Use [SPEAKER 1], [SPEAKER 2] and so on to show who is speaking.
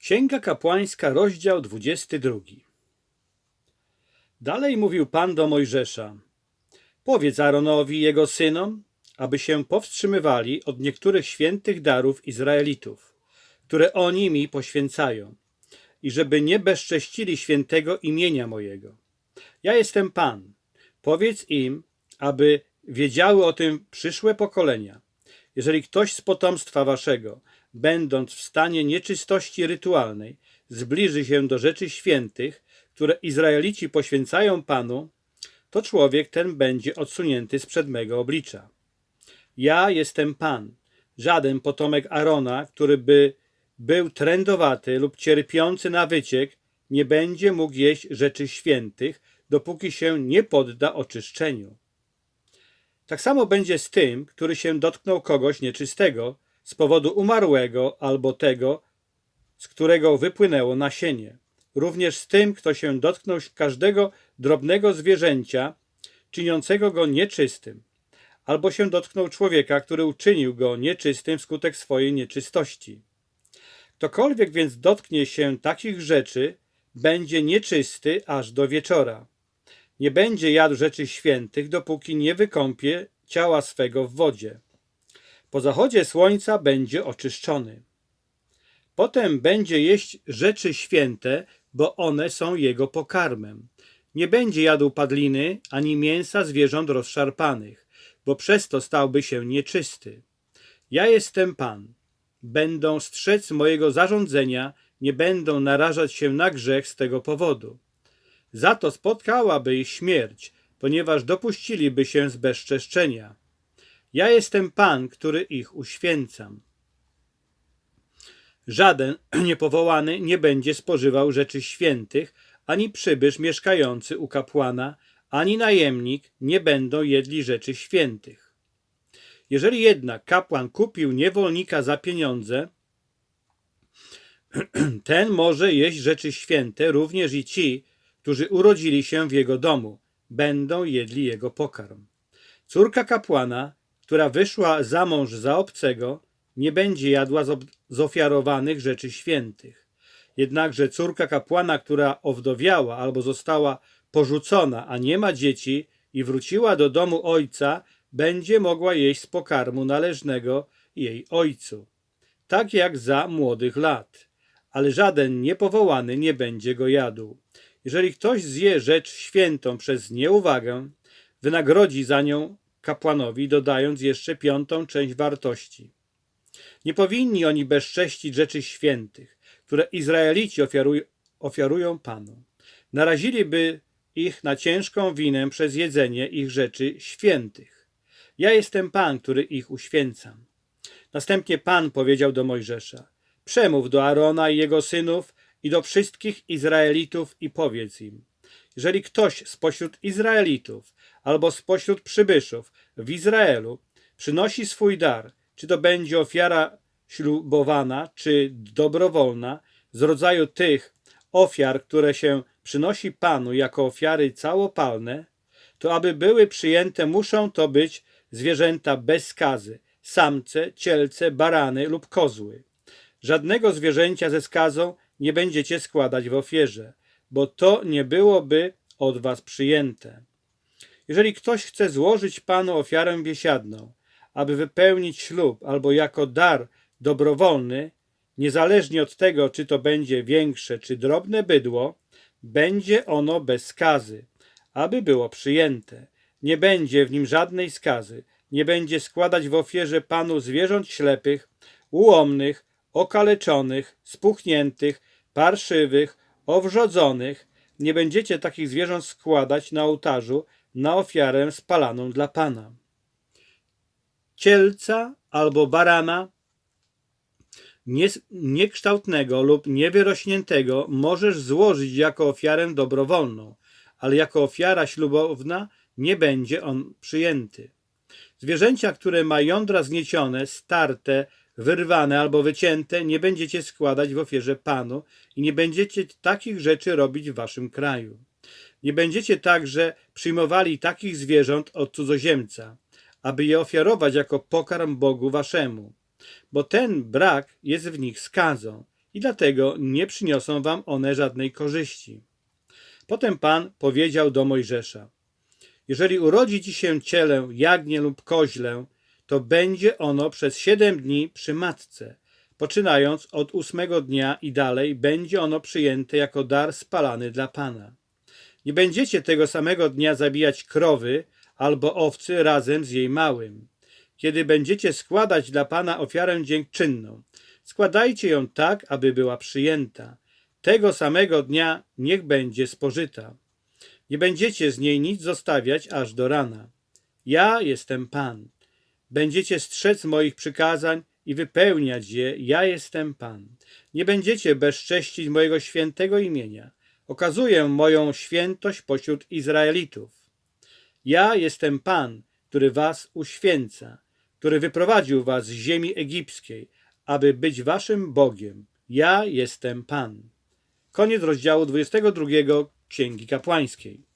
[SPEAKER 1] Księga Kapłańska, rozdział 22. Dalej mówił Pan do Mojżesza: Powiedz Aaronowi i jego synom, aby się powstrzymywali od niektórych świętych darów Izraelitów, które oni mi poświęcają, i żeby nie bezcześcili świętego imienia mojego. Ja jestem Pan. Powiedz im, aby wiedziały o tym przyszłe pokolenia. Jeżeli ktoś z potomstwa waszego, będąc w stanie nieczystości rytualnej, zbliży się do rzeczy świętych, które Izraelici poświęcają Panu, to człowiek ten będzie odsunięty sprzed mego oblicza. Ja jestem Pan, żaden potomek Arona, który by był trędowaty lub cierpiący na wyciek, nie będzie mógł jeść rzeczy świętych, dopóki się nie podda oczyszczeniu. Tak samo będzie z tym, który się dotknął kogoś nieczystego z powodu umarłego albo tego, z którego wypłynęło nasienie. Również z tym, kto się dotknął każdego drobnego zwierzęcia, czyniącego go nieczystym, albo się dotknął człowieka, który uczynił go nieczystym wskutek swojej nieczystości. Ktokolwiek więc dotknie się takich rzeczy, będzie nieczysty aż do wieczora. Nie będzie jadł rzeczy świętych, dopóki nie wykąpie ciała swego w wodzie. Po zachodzie słońca będzie oczyszczony. Potem będzie jeść rzeczy święte, bo one są jego pokarmem. Nie będzie jadł padliny ani mięsa zwierząt rozszarpanych, bo przez to stałby się nieczysty. Ja jestem Pan. Będą strzec mojego zarządzenia, nie będą narażać się na grzech z tego powodu. Za to spotkałaby ich śmierć, ponieważ dopuściliby się zbezczeszczenia. Ja jestem Pan, który ich uświęcam. Żaden niepowołany nie będzie spożywał rzeczy świętych, ani przybysz mieszkający u kapłana, ani najemnik nie będą jedli rzeczy świętych. Jeżeli jednak kapłan kupił niewolnika za pieniądze, ten może jeść rzeczy święte, również i ci, którzy urodzili się w jego domu, będą jedli jego pokarm. Córka kapłana, która wyszła za mąż za obcego, nie będzie jadła z, ofiarowanych rzeczy świętych. Jednakże córka kapłana, która owdowiała albo została porzucona, a nie ma dzieci i wróciła do domu ojca, będzie mogła jeść z pokarmu należnego jej ojcu, tak jak za młodych lat. Ale żaden niepowołany nie będzie go jadł. Jeżeli ktoś zje rzecz świętą przez nieuwagę, wynagrodzi za nią kapłanowi, dodając jeszcze piątą część wartości. Nie powinni oni bezcześcić rzeczy świętych, które Izraelici ofiaruj, ofiarują Panu. Naraziliby ich na ciężką winę przez jedzenie ich rzeczy świętych. Ja jestem Pan, który ich uświęcam. Następnie Pan powiedział do Mojżesza: Przemów do Arona i jego synów i do wszystkich Izraelitów i powiedz im: Jeżeli ktoś spośród Izraelitów albo spośród przybyszów w Izraelu przynosi swój dar, czy to będzie ofiara ślubowana, czy dobrowolna, z rodzaju tych ofiar, które się przynosi Panu jako ofiary całopalne, to aby były przyjęte, muszą to być zwierzęta bez skazy, samce, cielce, barany lub kozły. Żadnego zwierzęcia ze skazą nie będziecie składać w ofierze, bo to nie byłoby od was przyjęte. Jeżeli ktoś chce złożyć Panu ofiarę biesiadną, aby wypełnić ślub albo jako dar dobrowolny, niezależnie od tego, czy to będzie większe czy drobne bydło, będzie ono bez skazy, aby było przyjęte. Nie będzie w nim żadnej skazy, nie będzie składać w ofierze Panu zwierząt ślepych, ułomnych, okaleczonych, spuchniętych, parszywych, owrzodzonych. Nie będziecie takich zwierząt składać na ołtarzu na ofiarę spalaną dla Pana. Cielca albo barana niekształtnego lub niewyrośniętego możesz złożyć jako ofiarę dobrowolną, ale jako ofiara ślubowna nie będzie on przyjęty. Zwierzęcia, które ma jądra zgniecione, starte, wyrwane albo wycięte, nie będziecie składać w ofierze Panu i nie będziecie takich rzeczy robić w waszym kraju. Nie będziecie także przyjmowali takich zwierząt od cudzoziemca, aby je ofiarować jako pokarm Bogu waszemu, bo ten brak jest w nich skazą i dlatego nie przyniosą wam one żadnej korzyści. Potem Pan powiedział do Mojżesza: Jeżeli urodzi ci się cielę, jagnię lub koźlę, to będzie ono przez siedem dni przy matce. Poczynając od ósmego dnia i dalej, będzie ono przyjęte jako dar spalany dla Pana. Nie będziecie tego samego dnia zabijać krowy albo owcy razem z jej małym. Kiedy będziecie składać dla Pana ofiarę dziękczynną, składajcie ją tak, aby była przyjęta. Tego samego dnia niech będzie spożyta. Nie będziecie z niej nic zostawiać aż do rana. Ja jestem Pan. Będziecie strzec moich przykazań i wypełniać je. Ja jestem Pan. Nie będziecie bezcześcić mojego świętego imienia. Okazuję moją świętość pośród Izraelitów. Ja jestem Pan, który was uświęca, który wyprowadził was z ziemi egipskiej, aby być waszym Bogiem. Ja jestem Pan. Koniec rozdziału 22 Księgi Kapłańskiej.